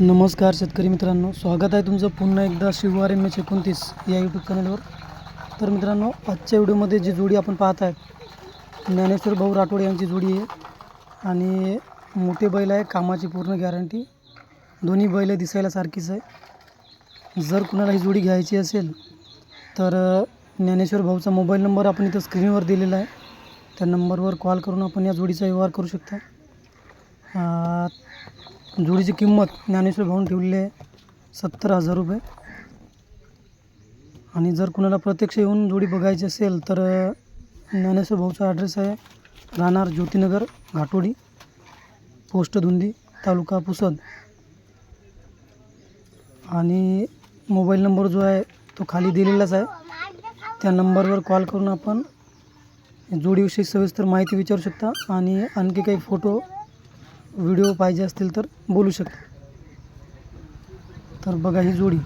नमस्कार शेतकरी मित्रांनो स्वागत आहे तुमचं पुन्हा एकदा शिववार एम एच एकोणतीस या यूट्यूब चॅनलवर तर मित्रांनो आजच्या व्हिडिओमध्ये जी जोडी आपण पाहत आहे ज्ञानेश्वर भाऊ राठोड यांची जोडी आहे आणि मोठे बैल आहे कामाची पूर्ण गॅरंटी दोन्ही बैल दिसायला सारखीच आहे. जर कुणाला ही जोडी घ्यायची असेल तर ज्ञानेश्वर भाऊचा मोबाईल नंबर आपण इथं स्क्रीनवर दिलेला आहे. त्या नंबरवर कॉल करून आपण या जोडीचा व्यवहार करू शकता. जोडीची किंमत ज्ञानेश्वर भाऊन ठेवलेली आहे. सत्तर हजार रुपये. आणि जर कुणाला प्रत्यक्ष येऊन जोडी बघायची असेल तर ज्ञानेश्वर भाऊचा ॲड्रेस आहे राहणार ज्योतिनगर घाटोडी पोस्ट धुंदी तालुका पुसद. आणि मोबाईल नंबर जो आहे तो खाली दिलेलाच आहे. त्या नंबरवर कॉल करून आपण जोडीविषयी सविस्तर माहिती विचारू शकता आणि आणखी काही फोटो व्हिडिओ पाहिजे असतील तर बोलू शकता. तर बघा ही जोडी.